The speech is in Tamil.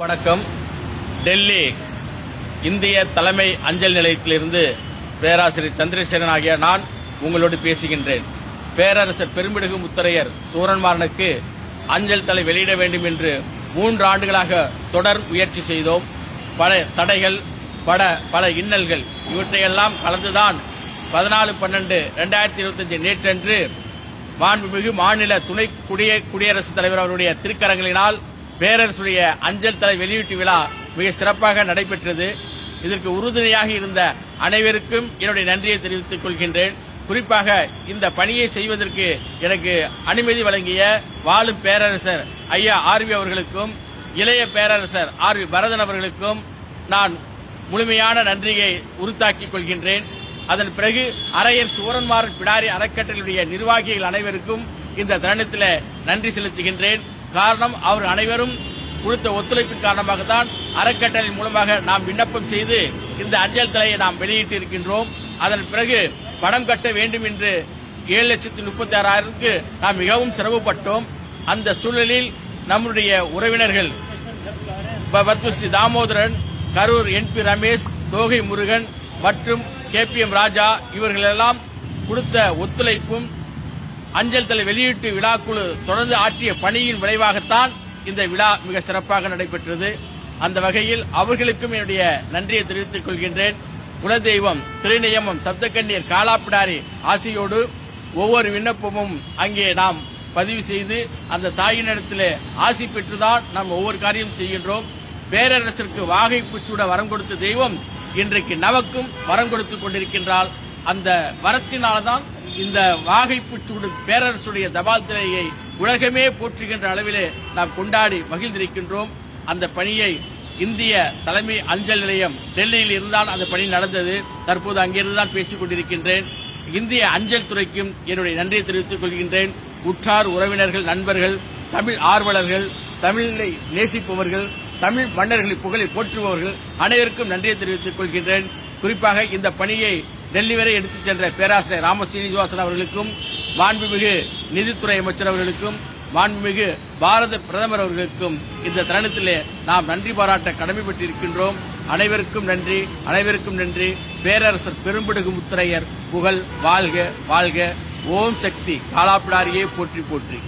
வணக்கம். டெல்லி இந்திய தலைமை அஞ்சல் நிலையத்திலிருந்து பேராசிரியர் சந்திரசேகரன் ஆகிய நான் உங்களோடு பேசுகின்றேன். பேரரசர் பெருமிடுகு முத்தரையர் சூரன்மாறனுக்கு அஞ்சல் தலை வெளியிட வேண்டும் என்று மூன்று ஆண்டுகளாக தொடர் முயற்சி செய்தோம். பல தடைகள் பட பல இன்னல்கள் இவற்றையெல்லாம் கலந்துதான் பதினாலு பன்னெண்டு ரெண்டாயிரத்தி இருபத்தஞ்சு நேற்றன்று மாண்புமிகு மாநில துணை குடிய குடியரசுத் தலைவர் அவருடைய திருக்கரங்களினால் பேரரசுடைய அஞ்சல் தலை வெளியீட்டு விழா மிக சிறப்பாக நடைபெற்றது. இதற்கு உறுதுணையாக இருந்த அனைவருக்கும் என்னுடைய நன்றியை தெரிவித்துக் கொள்கின்றேன். குறிப்பாக இந்த பணியை செய்வதற்கு எனக்கு அனுமதி வழங்கிய வாழும் பேரரசர் ஐயா ஆர்வி அவர்களுக்கும் இளைய பேரரசர் ஆர்வி பரதன் அவர்களுக்கும் நான் முழுமையான நன்றியை உறுத்தாக்கிக் கொள்கின்றேன். அதன் பிறகு அரையர் சூரன்மாறன் பிடாரி அறக்கட்டளையுடைய நிர்வாகிகள் அனைவருக்கும் இந்த தருணத்தில் நன்றி செலுத்துகின்றேன். காரணம் அவர் அனைவரும் கொடுத்த ஒத்துழைப்பின் காரணமாக தான் அறக்கட்டளை மூலமாக நாம் விண்ணப்பம் செய்து இந்த அஞ்சல் தலையை நாம் வெளியிட்டு இருக்கின்றோம் அதன் பிறகு பணம் கட்ட வேண்டும் என்று ஏழு லட்சத்தி முப்பத்தி ஆறாயிரத்துக்கு நாம் மிகவும் சிரமப்பட்டோம் அந்த சூழலில் நம்முடைய உறவினர்கள் ப- பத்மஸ்ரீ தாமோதரன் கரூர் என் பி ரமேஷ் தோகை முருகன் மற்றும் கே பி எம் ராஜா இவர்களெல்லாம் கொடுத்த ஒத்துழைப்பும் அஞ்சல் தலை வெளியீட்டு விழாக்குழு தொடர்ந்து ஆற்றிய பணியின் விளைவாகத்தான் இந்த விழா மிக சிறப்பாக நடைபெற்றது. அந்த வகையில் அவர்களுக்கும் என்னுடைய நன்றியை தெரிவித்துக் கொள்கின்றேன். குலதெய்வம் திருநியமம் சப்தக்கண்ணீர் காலாப்பிடாரி ஆசையோடு ஒவ்வொரு விண்ணப்பமும் அங்கே நாம் பதிவு செய்து அந்த தாயினிடத்தில் ஆசி பெற்றுதான் நாம் ஒவ்வொரு காரியம் செய்கின்றோம். பேரரசருக்கு வாகை பூச்சூட வரம் கொடுத்த தெய்வம் இன்றைக்கு நமக்கும் வரம் கொடுத்துக் கொண்டிருக்கின்றால் அந்த வரத்தினால்தான் இந்த வாகை பூச்சூடு பேரரசுடைய தபால் தலையை உலகமே போற்றுகின்ற அளவிலே நாம் கொண்டாடி மகிழ்ந்திருக்கின்றோம். அந்த பணியை இந்திய தலைமை அஞ்சல் நிலையம் டெல்லியில் இருந்தால் அந்த பணி நடந்தது. தற்போது அங்கிருந்து தான் பேசிக் கொண்டிருக்கின்றேன். இந்திய அஞ்சல் துறைக்கும் என்னுடைய நன்றியை தெரிவித்துக் கொள்கின்றேன். உற்றார் உறவினர்கள் நண்பர்கள் தமிழ் ஆர்வலர்கள் தமிழை நேசிப்பவர்கள் தமிழ் மன்னர்களை புகழை போற்றுபவர்கள் அனைவருக்கும் நன்றியை தெரிவித்துக் கொள்கின்றேன். குறிப்பாக இந்த பணியை டெல்லி வரை எடுத்துச் சென்ற பேராசிரியர் ராம சீனிவாசன் அவர்களுக்கும் மாண்புமிகு நிதித்துறை அமைச்சர் அவர்களுக்கும் மாண்புமிகு பாரத பிரதமர் அவர்களுக்கும் இந்த தருணத்திலே நாம் நன்றி பாராட்ட கடமைப்பட்டிருக்கின்றோம். அனைவருக்கும் நன்றி அனைவருக்கும் நன்றி. பேரரசர் பெரும்பிடுகு முத்தரையர் புகழ் வாழ்க வாழ்க. ஓம் சக்தி காலாப்பிடாரியே போற்றி போற்றி.